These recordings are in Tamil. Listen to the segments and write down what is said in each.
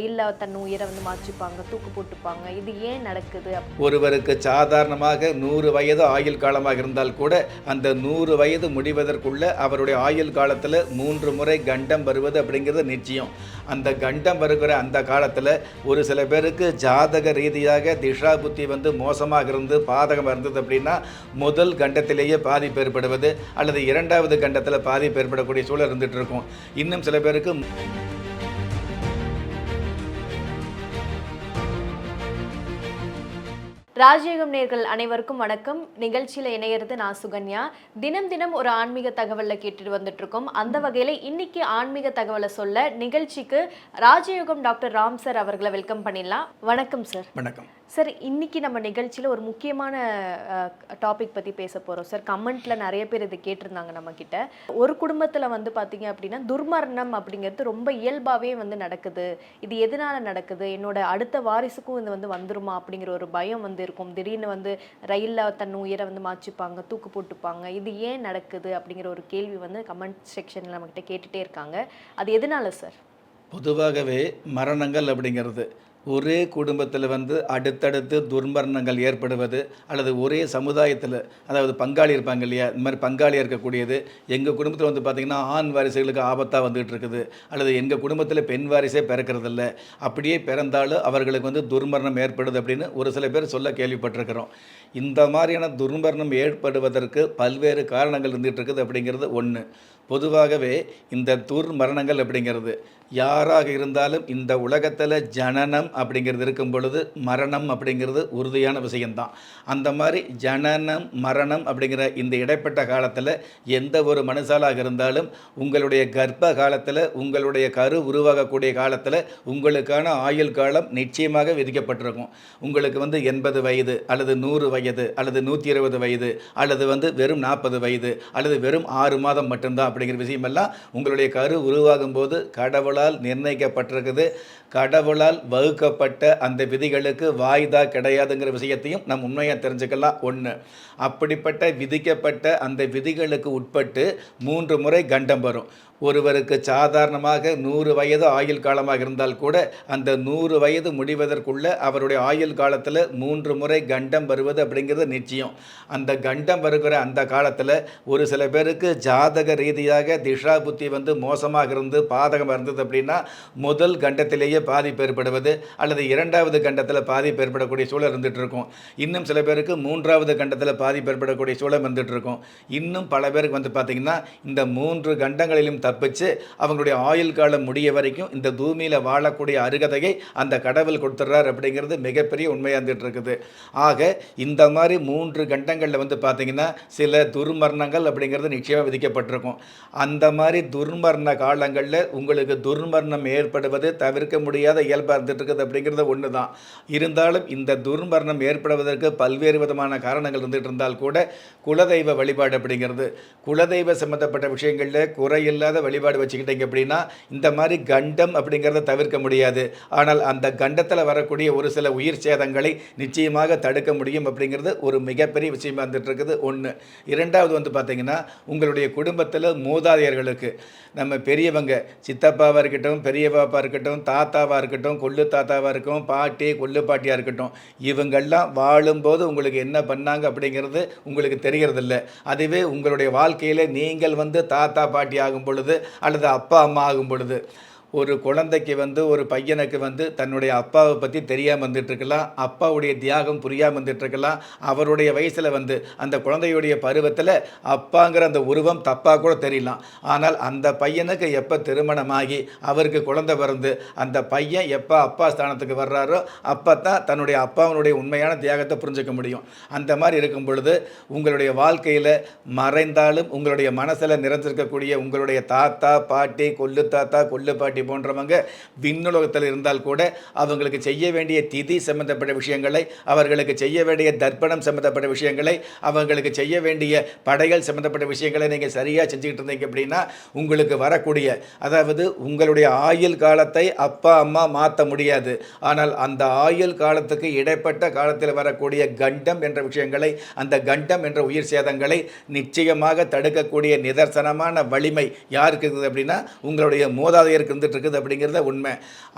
ரயிலில் தன் உயிரை வந்து மாற்றிப்பாங்க தூக்கு போட்டுப்பாங்க. இது ஏன் நடக்குது ஒருவருக்கு சாதாரணமாக நூறு வயது ஆயுள் காலமாக இருந்தால் கூட அந்த நூறு வயது முடிவதற்குள்ள அவருடைய ஆயுள் காலத்தில் மூன்று முறை கண்டம் வருவது அப்படிங்கிறது நிச்சயம். அந்த கண்டம் வருகிற அந்த காலத்தில் ஒரு சில பேருக்கு ஜாதக ரீதியாக திஷா புத்தி வந்து மோசமாக இருந்து பாதகம் இருந்தது அப்படின்னா முதல் கண்டத்திலேயே பாதிப்பு ஏற்படுவது அல்லது இரண்டாவது கண்டத்தில் பாதிப்பு ஏற்படக்கூடிய சூழல் இருந்துகிட்டு இருக்கும். இன்னும் சில பேருக்கு ராஜயோகம் நேர்கள் அனைவருக்கும் வணக்கம். நிகழ்ச்சியில் இணையிறது நான் சுகன்யா. தினம் தினம் ஒரு ஆன்மீக தகவலை கேட்டுட்டு வந்துட்டு இருக்கோம் அந்த வகையில் இன்னைக்கு ஆன்மீக தகவலை சொல்ல நிகழ்ச்சிக்கு ராஜயோகம் டாக்டர் ராம் சார் அவர்களை வெல்கம் பண்ணிடலாம். வணக்கம் சார். வணக்கம். சார் இன்னைக்கு நம்ம நிகழ்ச்சியில் ஒரு முக்கியமான டாபிக் பற்றி பேச போகிறோம் சார் கமெண்ட்ல நிறைய பேர் இது கேட்டிருந்தாங்க நம்மக்கிட்ட ஒரு குடும்பத்தில் வந்து பார்த்தீங்க அப்படின்னா துர்மரணம் அப்படிங்கிறது ரொம்ப இயல்பாகவே வந்து நடக்குது. இது எதனால நடக்குது? என்னோட அடுத்த வாரிசுக்கும் இது வந்து வந்துருமா அப்படிங்கிற ஒரு பயம் வந்து இருக்கும். திடீர்னு வந்து ரயிலில் தன் உயிரை வந்து மாச்சிப்பாங்க தூக்கு போட்டுப்பாங்க. இது ஏன் நடக்குது அப்படிங்கிற ஒரு கேள்வி வந்து கமெண்ட் செக்ஷனில் நம்மக்கிட்ட கேட்டுகிட்டே இருக்காங்க. அது எதனால சார் பொதுவாகவே மரணங்கள் அப்படிங்கிறது ஒரே குடும்பத்தில் வந்து அடுத்தடுத்து துர்மரணங்கள் ஏற்படுவது அல்லது ஒரே சமுதாயத்தில் அதாவது பங்காளி இருப்பாங்க இல்லையா இந்த மாதிரி பங்காளியாக இருக்கக்கூடியது எங்கள் குடும்பத்தில் வந்து பார்த்திங்கன்னா ஆண் வாரிசுகளுக்கு ஆபத்தாக வந்துகிட்டு இருக்குது அல்லது எங்கள் குடும்பத்தில் பெண் வாரிசே பிறக்கிறதில்ல அப்படியே பிறந்தாலும் அவர்களுக்கு வந்து துர்மரணம் ஏற்படுது அப்படின்னு ஒரு சில பேர் சொல்ல கேள்விப்பட்டிருக்கிறோம். இந்த மாதிரியான துர்மரணம் ஏற்படுவதற்கு பல்வேறு காரணங்கள் இருந்துகிட்டு இருக்குது அப்படிங்கிறது ஒன்று பொதுவாகவே இந்த துர்மரணங்கள் அப்படிங்கிறது யாராக இருந்தாலும் இந்த உலகத்தில் ஜனனம் அப்படிங்கிறது இருக்கும் பொழுது மரணம் அப்படிங்கிறது உறுதியான விஷயம்தான். அந்த மாதிரி ஜனனம் மரணம் அப்படிங்கிற இந்த இடைப்பட்ட காலத்தில் எந்த ஒரு மனுஷாலாக இருந்தாலும் உங்களுடைய கர்ப்ப காலத்தில் உங்களுடைய கரு உருவாகக்கூடிய காலத்தில் உங்களுக்கான ஆயுள் காலம் நிச்சயமாக விதிக்கப்பட்டிருக்கும். உங்களுக்கு வந்து எண்பது வயது அல்லது நூறு வயது அல்லது நூற்றி இருபது வயது அல்லது வந்து வெறும் நாற்பது வயது அல்லது வெறும் ஆறு மாதம் மட்டும்தான் அப்படிங்கிற விஷயமெல்லாம் உங்களுடைய கரு உருவாகும் போது கடவுளால் நிர்ணயிக்கப்பட்டிருக்குது. கடவுளால் வகுக்கப்பட்ட அந்த விதிகளுக்கு வாய்தா கிடையாதுங்கிற விஷயத்தையும் நம்ம உண்மையாக தெரிஞ்சுக்கலாம். ஒன்று அப்படிப்பட்ட விதிக்கப்பட்ட அந்த விதிகளுக்கு உட்பட்டு மூன்று முறை கண்டம் வரும். ஒருவருக்கு சாதாரணமாக நூறு வயது ஆயுள் காலமாக இருந்தால் கூட அந்த நூறு வயது முடிவதற்குள்ள அவருடைய ஆயுள் காலத்தில் மூன்று முறை கண்டம் வருவது அப்படிங்கிறது நிச்சயம். அந்த கண்டம் வருகிற அந்த காலத்தில் ஒரு சில பேருக்கு ஜாதக ரீதியாக திஷா புத்தி வந்து மோசமாக இருந்து பாதகம் இருந்தது அப்படின்னா முதல் கண்டத்திலேயே பாதிப்பு ஏற்படுவது அல்லது இரண்டாவது கண்டத்தில் பாதிப்பு ஏற்படக்கூடிய சூழல் இருந்துகிட்டு இருக்கும் இன்னும் சில பேருக்கு மூன்றாவது கண்டத்தில் பாதிப்பு ஏற்படக்கூடிய சூழல் இருந்துகிட்டு இருக்கும் இன்னும் பல பேருக்கு வந்து பார்த்திங்கன்னா இந்த மூன்று கண்டங்களிலும் தப்பிச்சு அவங்களுடைய ஆயுள் காலம் முடிய வரைக்கும் இந்த பூமியில் வாழக்கூடிய அருகதையை அந்த கடவுள் கொடுத்துட்றார் அப்படிங்கிறது மிகப்பெரிய உண்மையாக இருந்துட்டு இருக்குது ஆக இந்த மாதிரி மூன்று கண்டங்களில் வந்து பார்த்திங்கன்னா சில துர்மரணங்கள் அப்படிங்கிறது நிச்சயமாக விதிக்கப்பட்டிருக்கும். அந்த மாதிரி துர்மரண காலங்களில் உங்களுக்கு துர்மரணம் ஏற்படுவது தவிர்க்க முடியாத இயல்பாக இருந்துகிட்டு இருக்குது அப்படிங்கிறது ஒன்று தான் இருந்தாலும் இந்த துர்மரணம் ஏற்படுவதற்கு பல்வேறு விதமான காரணங்கள் இருந்துகிட்டு இருந்தால் கூட குலதெய்வ வழிபாடு அப்படிங்கிறது. குலதெய்வ சம்மந்தப்பட்ட விஷயங்களில் குறையில்லாத வழிபாடு வச்சுக்கிட்டீங்க அப்படின்னா இந்த மாதிரி கண்டம் அப்படிங்கிறத தவிர்க்க முடியாது. ஆனால் அந்த கண்டத்தில் வரக்கூடிய ஒரு சில உயிர் சேதங்களை நிச்சயமாக தடுக்க முடியும் அப்படிங்கிறது ஒரு மிகப்பெரிய விஷயமா வந்துட்டு இருக்குது ஒன்று இரண்டாவது வந்து பார்த்தீங்கன்னா உங்களுடைய குடும்பத்தில் மூதாதையர்களுக்கு நம்ம பெரியவங்க சித்தப்பாவாக இருக்கட்டும் பெரியப்பாப்பா இருக்கட்டும் தாத்தாவாக இருக்கட்டும் கொள்ளு தாத்தாவாக இருக்கட்டும் பாட்டி கொள்ளு பாட்டியாக இருக்கட்டும் இவங்கெல்லாம் வாழும்போது உங்களுக்கு என்ன பண்ணாங்க அப்படிங்கிறது உங்களுக்கு தெரிகிறதில்ல அதுவே உங்களுடைய வாழ்க்கையில் நீங்கள் வந்து தாத்தா பாட்டி ஆகும் பொழுது அல்லது அப்பா அம்மா ஆகும் பொழுது. ஒரு குழந்தைக்கு வந்து ஒரு பையனுக்கு வந்து தன்னுடைய அப்பாவை பற்றி தெரியாமல் வந்துட்டு இருக்கலாம் அப்பாவுடைய தியாகம் புரியாமல் வந்துட்டுருக்கலாம். அவருடைய வயசில் வந்து அந்த குழந்தையுடைய பருவத்தில் அப்பாங்கிற அந்த உருவம் தப்பாக கூட தெரியலாம். ஆனால் அந்த பையனுக்கு எப்போ திருமணமாகி அவருக்கு குழந்தை பிறந்து அந்த பையன் எப்போ அப்பா ஸ்தானத்துக்கு வர்றாரோ அப்போ தான் தன்னுடைய அப்பாவினுடைய உண்மையான தியாகத்தை புரிஞ்சுக்க முடியும். அந்த மாதிரி இருக்கும் பொழுது உங்களுடைய வாழ்க்கையில் மறைந்தாலும் உங்களுடைய மனசில் நிறைஞ்சிருக்கக்கூடிய உங்களுடைய தாத்தா பாட்டி கொள்ளு தாத்தா கொல்லு பாட்டி போன்றவங்க விண்ணுலகத்தில் இருந்தால் கூட அவங்களுக்கு செய்ய வேண்டிய திதி சம்பந்தப்பட்ட விஷயங்களை அவர்களுக்கு செய்ய வேண்டிய தர்ப்பணம் சம்பந்தப்பட்ட விஷயங்களை அவங்களுக்கு செய்ய வேண்டிய படைகள் சம்பந்தப்பட்ட விஷயங்களை நீங்கள் சரியாக செஞ்சுக்கிட்டு இருந்தீங்க அப்படின்னா உங்களுக்கு வரக்கூடிய அதாவது உங்களுடைய ஆயுள் காலத்தை அப்பா அம்மா மாற்ற முடியாது. ஆனால் அந்த ஆயுள் காலத்துக்கு இடைப்பட்ட காலத்தில் வரக்கூடிய கண்டம் என்ற விஷயங்களை அந்த கண்டம் என்ற உயிர் சேதங்களை நிச்சயமாக தடுக்கக்கூடிய நிதர்சனமான வலிமை யாருக்கு இருக்குது அப்படின்னா உங்களுடைய மூதாதையருக்கு இருந்து இருந்துகிட்டு இருக்குது அப்படிங்கிறத உண்மை.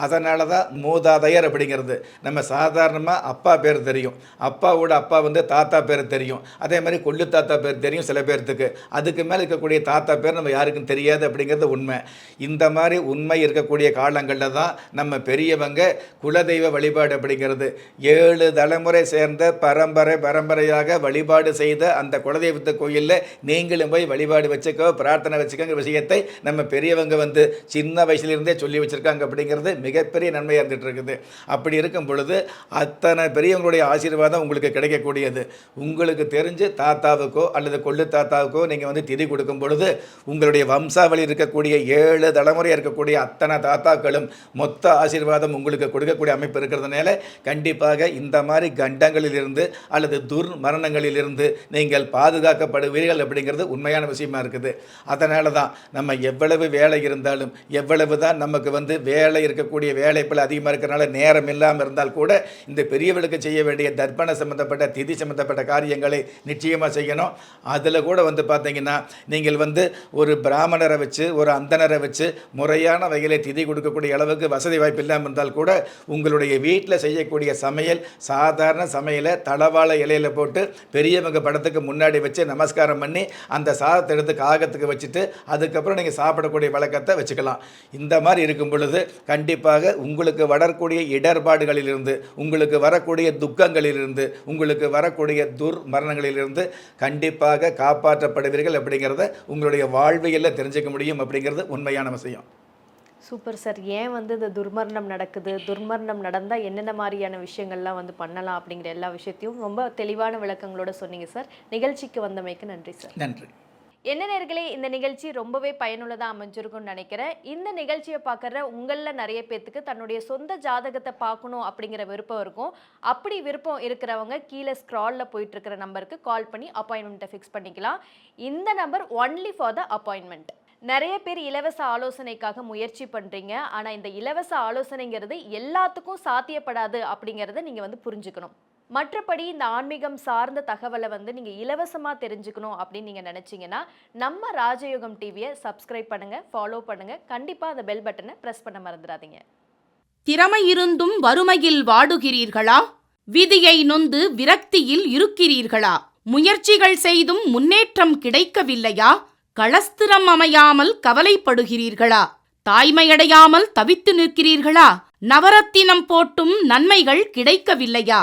அதனால தான் மூதாதையர் அப்படிங்கிறது. நம்ம சாதாரணமாக அப்பா பேர் தெரியும். அப்பாவோட அப்பா வந்து தாத்தா பேர் தெரியும். அதே மாதிரி கொள்ளு தாத்தா பேர் தெரியும் சில பேர்த்துக்கு. அதுக்கு மேலே இருக்கக்கூடிய தாத்தா பேர் நம்ம யாருக்கும் தெரியாது அப்படிங்கிறது உண்மை. இந்த மாதிரி உண்மை இருக்கக்கூடிய காலங்களில் தான் நம்ம பெரியவங்க குலதெய்வ வழிபாடு அப்படிங்கிறது. ஏழு தலைமுறை சேர்ந்த பரம்பரை பரம்பரையாக வழிபாடு செய்த அந்த குலதெய்வத்து கோயிலில் நீங்களும் போய் வழிபாடு வச்சுக்கோ பிரார்த்தனை வச்சுக்கோங்க விஷயத்தை நம்ம பெரியவங்க வந்து சின்ன வயசுலேருந்து சொல்லி வச்சுருக்காங்க அப்படிங்கிறது மிகப்பெரிய நன்மையாக இருந்துகிட்டு இருக்குது. அப்படி இருக்கும் பொழுது அத்தனை பெரியவங்களுடைய ஆசீர்வாதம் உங்களுக்கு கிடைக்கக்கூடியது. உங்களுக்கு தெரிஞ்சு தாத்தாவுக்கோ அல்லது கொள்ளு தாத்தாவுக்கோ நீங்கள் வந்து திதி கொடுக்கும் பொழுது உங்களுடைய வம்சாவளி இருக்கக்கூடிய ஏழு தலைமுறையாக இருக்கக்கூடிய அத்தனை தாத்தாக்களும் மொத்த ஆசீர்வாதம் உங்களுக்கு கொடுக்கக்கூடிய அமைப்பு இருக்கிறதுனால கண்டிப்பாக இந்த மாதிரி கண்டங்களிலிருந்து அல்லது துர்மரணங்களிலிருந்து நீங்கள் பாதுகாக்கப்படுவீர்கள் அப்படிங்கிறது உண்மையான விஷயமா இருக்குது. அதனால தான் நம்ம எவ்வளவு வேலை இருந்தாலும் எவ்வளவு தான் நமக்கு வந்து வேலை இருக்கக்கூடிய வேலைப்பில் அதிகமாக இருக்கிறனால நேரம் இல்லாமல் இருந்தால் கூட இந்த பெரியவர்களுக்கு செய்ய வேண்டிய தர்ப்பண சம்மந்தப்பட்ட திதி சம்மந்தப்பட்ட காரியங்களை நிச்சயமாக செய்யணும். அதில் கூட வந்து பார்த்தீங்கன்னா நீங்கள் வந்து ஒரு பிராமணரை வச்சு ஒரு அந்தனரை வச்சு முறையான வகையில் திதி கொடுக்கக்கூடிய அளவுக்கு வசதி வாய்ப்பு இல்லாமல் இருந்தால் கூட உங்களுடைய வீட்டில் செய்யக்கூடிய சமையல் சாதாரண சமையலை தளவாழ இலையில போட்டு பெரியவங்க படத்துக்கு முன்னாடி வச்சு நமஸ்காரம் பண்ணி அந்த சாதத்தை எடுத்து காகத்துக்கு வச்சுட்டு அதுக்கப்புறம் நீங்கள் சாப்பிடக்கூடிய வழக்கத்தை வச்சுக்கலாம். இந்த மாதிரி இருக்கும் பொழுது கண்டிப்பாக உங்களுக்கு வரக்கூடிய இடர்பாடுகளிலிருந்து உங்களுக்கு வரக்கூடிய துக்கங்களிலிருந்து உங்களுக்கு வரக்கூடிய துர்மரணங்களிலிருந்து கண்டிப்பாக காப்பாற்றப்படுவீர்கள் அப்படிங்கிறத உங்களுடைய வாழ்வியலில் தெரிஞ்சுக்க முடியும் அப்படிங்கிறது உண்மையான விஷயம். Super sir. ஏன் வந்து இந்த துர்மரணம் நடக்குது? துர்மரணம் நடந்தால் என்னென்ன மாதிரியான விஷயங்கள்லாம் வந்து பண்ணலாம் அப்படிங்கிற எல்லா விஷயத்தையும் ரொம்ப தெளிவான விளக்கங்களோட சொன்னீங்க சார். நிகழ்ச்சிக்கு வந்தமைக்கு நன்றி சார். நன்றி. என்ன நேர்களே இந்த நிகழ்ச்சி ரொம்பவே பயனுள்ளதாக அமைஞ்சிருக்கும்னு நினைக்கிறேன். இந்த நிகழ்ச்சியை பார்க்குற உங்களில் நிறைய பேர்த்துக்கு தன்னுடைய சொந்த ஜாதகத்தை பார்க்கணும் அப்படிங்கிற விருப்பம் இருக்கும். அப்படி விருப்பம் இருக்கிறவங்க கீழே ஸ்க்ராலில் போயிட்டு இருக்கிற நம்பருக்கு கால் பண்ணி அப்பாயின்மெண்ட்டை ஃபிக்ஸ் பண்ணிக்கலாம். இந்த number only for the appointment நிறைய பேர் இலவச ஆலோசனைக்காக முயற்சி பண்ணுறீங்க ஆனால் இந்த இலவச ஆலோசனைங்கிறது எல்லாத்துக்கும் சாத்தியப்படாது அப்படிங்கிறத நீங்கள் வந்து புரிஞ்சுக்கணும். மற்றபடி இந்த ஆன்மீகம் சார்ந்த தகவலை வந்து நீங்கள் இலவசமாக தெரிஞ்சுக்கணும் அப்படின்னு நீங்கள் நினச்சிங்கன்னா நம்ம ராஜயோகம் டிவியை சப்ஸ்கிரைப் பண்ணுங்கள் ஃபாலோ பண்ணுங்கள் கண்டிப்பாக அந்த பெல் பட்டனை ப்ரெஸ் பண்ண மறந்துடாதீங்க. திறமையிருந்தும் வறுமையில் வாடுகிறீர்களா? விதியை நொந்து விரக்தியில் இருக்கிறீர்களா? முயற்சிகள் செய்தும் முன்னேற்றம் கிடைக்கவில்லையா? களஸ்திரம் அமையாமல் கவலைப்படுகிறீர்களா? தாய்மையடையாமல் தவித்து நிற்கிறீர்களா? நவரத்தினம் போட்டும் நன்மைகள் கிடைக்கவில்லையா?